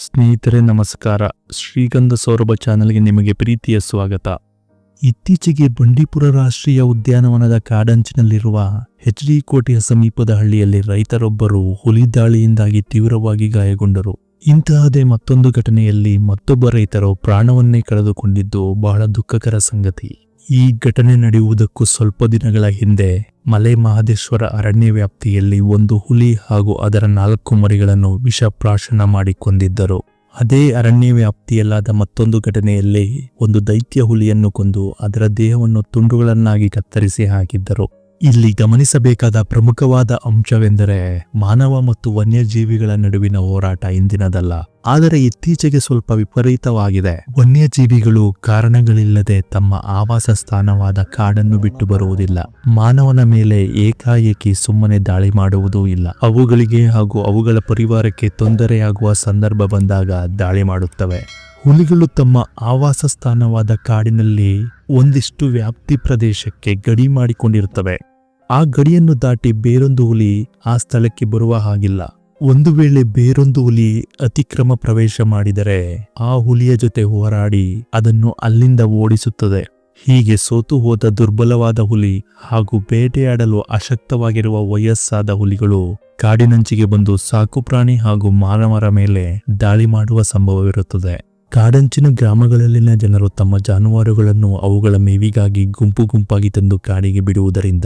ಸ್ನೇಹಿತರೆ, ನಮಸ್ಕಾರ. ಶ್ರೀಗಂಧ ಸೌರಭ ಚಾನೆಲ್ಗೆ ನಿಮಗೆ ಪ್ರೀತಿಯ ಸ್ವಾಗತ. ಇತ್ತೀಚೆಗೆ ಬಂಡೀಪುರ ರಾಷ್ಟ್ರೀಯ ಉದ್ಯಾನವನದ ಕಾಡಂಚಿನಲ್ಲಿರುವ ಎಚ್ ಡಿ ಕೋಟೆಯ ಸಮೀಪದ ಹಳ್ಳಿಯಲ್ಲಿ ರೈತರೊಬ್ಬರು ಹುಲಿ ದಾಳಿಯಿಂದಾಗಿ ತೀವ್ರವಾಗಿ ಗಾಯಗೊಂಡರು. ಇಂತಹದೇ ಮತ್ತೊಂದು ಘಟನೆಯಲ್ಲಿ ಮತ್ತೊಬ್ಬ ರೈತರು ಪ್ರಾಣವನ್ನೇ ಕಳೆದುಕೊಂಡಿದ್ದು ಬಹಳ ದುಃಖಕರ ಸಂಗತಿ. ಈ ಘಟನೆ ನಡೆಯುವುದಕ್ಕೂ ಸ್ವಲ್ಪ ದಿನಗಳ ಹಿಂದೆ ಮಲೆ ಮಹದೇಶ್ವರ ಅರಣ್ಯ ವ್ಯಾಪ್ತಿಯಲ್ಲಿ ಒಂದು ಹುಲಿ ಹಾಗೂ ಅದರ ನಾಲ್ಕು ಮರಿಗಳನ್ನು ವಿಷಪ್ರಾಶನ ಮಾಡಿಕೊಂಡಿದ್ದರು. ಅದೇ ಅರಣ್ಯ ವ್ಯಾಪ್ತಿಯಲ್ಲಾದ ಮತ್ತೊಂದು ಘಟನೆಯಲ್ಲಿ ಒಂದು ದೈತ್ಯ ಹುಲಿಯನ್ನು ಕೊಂದು ಅದರ ದೇಹವನ್ನು ತುಂಡುಗಳನ್ನಾಗಿ ಕತ್ತರಿಸಿ ಹಾಕಿದ್ದರು. ಇಲ್ಲಿ ಗಮನಿಸಬೇಕಾದ ಪ್ರಮುಖವಾದ ಅಂಶವೆಂದರೆ ಮಾನವ ಮತ್ತು ವನ್ಯಜೀವಿಗಳ ನಡುವಿನ ಹೋರಾಟ ಇಂದಿನದಲ್ಲ. ಆದರೆ ಇತ್ತೀಚೆಗೆ ಸ್ವಲ್ಪ ವಿಪರೀತವಾಗಿದೆ. ವನ್ಯಜೀವಿಗಳು ಕಾರಣಗಳಿಲ್ಲದೆ ತಮ್ಮ ಆವಾಸ ಸ್ಥಾನವಾದ ಕಾಡನ್ನು ಬಿಟ್ಟು ಬರುವುದಿಲ್ಲ. ಮಾನವನ ಮೇಲೆ ಏಕಾಏಕಿ ಸುಮ್ಮನೆ ದಾಳಿ ಮಾಡುವುದೂ ಇಲ್ಲ. ಅವುಗಳಿಗೆ ಹಾಗೂ ಅವುಗಳ ಪರಿವಾರಕ್ಕೆ ತೊಂದರೆಯಾಗುವ ಸಂದರ್ಭ ಬಂದಾಗ ದಾಳಿ ಮಾಡುತ್ತವೆ. ಹುಲಿಗಳು ತಮ್ಮ ಆವಾಸ ಸ್ಥಾನವಾದ ಕಾಡಿನಲ್ಲಿ ಒಂದಿಷ್ಟು ವ್ಯಾಪ್ತಿ ಪ್ರದೇಶಕ್ಕೆ ಗಡಿ ಮಾಡಿಕೊಂಡಿರುತ್ತವೆ. ಆ ಗಡಿಯನ್ನು ದಾಟಿ ಬೇರೊಂದು ಹುಲಿ ಆ ಸ್ಥಳಕ್ಕೆ ಬರುವ ಹಾಗಿಲ್ಲ. ಒಂದು ವೇಳೆ ಬೇರೊಂದು ಹುಲಿ ಅತಿಕ್ರಮ ಪ್ರವೇಶ ಮಾಡಿದರೆ ಆ ಹುಲಿಯ ಜೊತೆ ಹೋರಾಡಿ ಅದನ್ನು ಅಲ್ಲಿಂದ ಓಡಿಸುತ್ತದೆ. ಹೀಗೆ ಸೋತು ಹೋದ ದುರ್ಬಲವಾದ ಹುಲಿ ಹಾಗೂ ಬೇಟೆಯಾಡಲು ಅಶಕ್ತವಾಗಿರುವ ವಯಸ್ಸಾದ ಹುಲಿಗಳು ಕಾಡಿನಂಚಿಗೆ ಬಂದು ಸಾಕುಪ್ರಾಣಿ ಹಾಗೂ ಮಾನವರ ಮೇಲೆ ದಾಳಿ ಮಾಡುವ ಸಂಭವವಿರುತ್ತದೆ. ಕಾಡಂಚಿನ ಗ್ರಾಮಗಳಲ್ಲಿನ ಜನರು ತಮ್ಮ ಜಾನುವಾರುಗಳನ್ನು ಅವುಗಳ ಮೇವಿಗಾಗಿ ಗುಂಪು ಗುಂಪಾಗಿ ತಂದು ಕಾಡಿಗೆ ಬಿಡುವುದರಿಂದ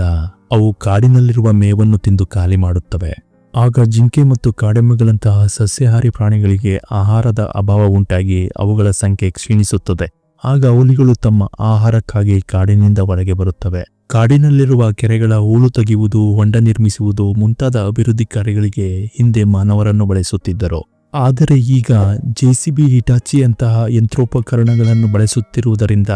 ಅವು ಕಾಡಿನಲ್ಲಿರುವ ಮೇವನ್ನು ತಿಂದು ಖಾಲಿ ಮಾಡುತ್ತವೆ. ಆಗ ಜಿಂಕೆ ಮತ್ತು ಕಾಡೆಮ್ಮೆಗಳಂತಹ ಸಸ್ಯಾಹಾರಿ ಪ್ರಾಣಿಗಳಿಗೆ ಆಹಾರದ ಅಭಾವ ಉಂಟಾಗಿ ಅವುಗಳ ಸಂಖ್ಯೆ ಕ್ಷೀಣಿಸುತ್ತದೆ. ಆಗ ಹುಲಿಗಳು ತಮ್ಮ ಆಹಾರಕ್ಕಾಗಿ ಕಾಡಿನಿಂದ ಹೊರಗೆ ಬರುತ್ತವೆ. ಕಾಡಿನಲ್ಲಿರುವ ಕೆರೆಗಳ ಹೂಳು ತೆಗೆಯುವುದು, ಹೊಂಡ ನಿರ್ಮಿಸುವುದು ಮುಂತಾದ ಅಭಿವೃದ್ಧಿ ಕಾರ್ಯಗಳಿಗೆ ಹಿಂದೆ ಮಾನವರನ್ನು ಬಳಸುತ್ತಿದ್ದರು. ಆದರೆ ಈಗ ಜೆಸಿಬಿ ಹಿಟಾಚಿಯಂತಹ ಯಂತ್ರೋಪಕರಣಗಳನ್ನು ಬಳಸುತ್ತಿರುವುದರಿಂದ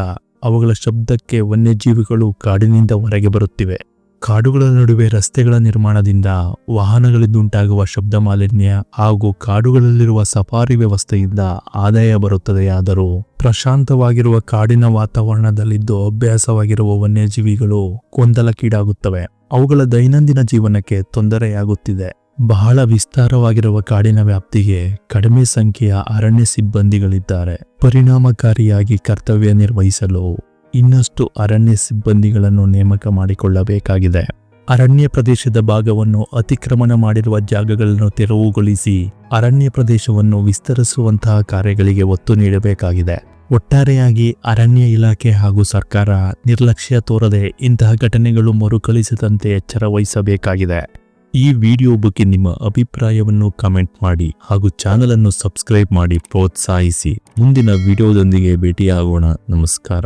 ಅವುಗಳ ಶಬ್ದಕ್ಕೆ ವನ್ಯಜೀವಿಗಳು ಕಾಡಿನಿಂದ ಹೊರಗೆ ಬರುತ್ತಿವೆ. ಕಾಡುಗಳ ನಡುವೆ ರಸ್ತೆಗಳ ನಿರ್ಮಾಣದಿಂದ ವಾಹನಗಳಿಂದುಂಟಾಗುವ ಶಬ್ದ ಮಾಲಿನ್ಯ ಹಾಗೂ ಕಾಡುಗಳಲ್ಲಿರುವ ಸಫಾರಿ ವ್ಯವಸ್ಥೆಯಿಂದ ಆದಾಯ ಬರುತ್ತದೆಯಾದರೂ ಪ್ರಶಾಂತವಾಗಿರುವ ಕಾಡಿನ ವಾತಾವರಣದಲ್ಲಿದ್ದು ಅಭ್ಯಾಸವಾಗಿರುವ ವನ್ಯಜೀವಿಗಳು ಗೊಂದಲಕ್ಕೀಡಾಗುತ್ತವೆ. ಅವುಗಳ ದೈನಂದಿನ ಜೀವನಕ್ಕೆ ತೊಂದರೆಯಾಗುತ್ತಿದೆ. ಬಹಳ ವಿಸ್ತಾರವಾಗಿರುವ ಕಾಡಿನ ವ್ಯಾಪ್ತಿಗೆ ಕಡಿಮೆ ಸಂಖ್ಯೆಯ ಅರಣ್ಯ ಸಿಬ್ಬಂದಿಗಳಿದ್ದಾರೆ. ಪರಿಣಾಮಕಾರಿಯಾಗಿ ಕರ್ತವ್ಯ ನಿರ್ವಹಿಸಲು ಇನ್ನಷ್ಟು ಅರಣ್ಯ ಸಿಬ್ಬಂದಿಗಳನ್ನು ನೇಮಕ ಮಾಡಿಕೊಳ್ಳಬೇಕಾಗಿದೆ. ಅರಣ್ಯ ಪ್ರದೇಶದ ಭಾಗವನ್ನು ಅತಿಕ್ರಮಣ ಮಾಡಿರುವ ಜಾಗಗಳನ್ನು ತೆರವುಗೊಳಿಸಿ ಅರಣ್ಯ ಪ್ರದೇಶವನ್ನು ವಿಸ್ತರಿಸುವಂತಹ ಕಾರ್ಯಗಳಿಗೆ ಒತ್ತು ನೀಡಬೇಕಾಗಿದೆ. ಒಟ್ಟಾರೆಯಾಗಿ ಅರಣ್ಯ ಇಲಾಖೆ ಹಾಗೂ ಸರ್ಕಾರ ನಿರ್ಲಕ್ಷ್ಯ ತೋರದೆ ಇಂತಹ ಘಟನೆಗಳು ಮರುಕಳಿಸದಂತೆ ಎಚ್ಚರ ವಹಿಸಬೇಕಾಗಿದೆ. ಈ ವಿಡಿಯೋ ಬಗ್ಗೆ ನಿಮ್ಮ ಅಭಿಪ್ರಾಯವನ್ನು ಕಮೆಂಟ್ ಮಾಡಿ ಹಾಗೂ ಚಾನಲ್ ಅನ್ನು ಸಬ್ಸ್ಕ್ರೈಬ್ ಮಾಡಿ ಪ್ರೋತ್ಸಾಹಿಸಿ. ಮುಂದಿನ ವಿಡಿಯೋದೊಂದಿಗೆ ಭೇಟಿಯಾಗೋಣ. ನಮಸ್ಕಾರ.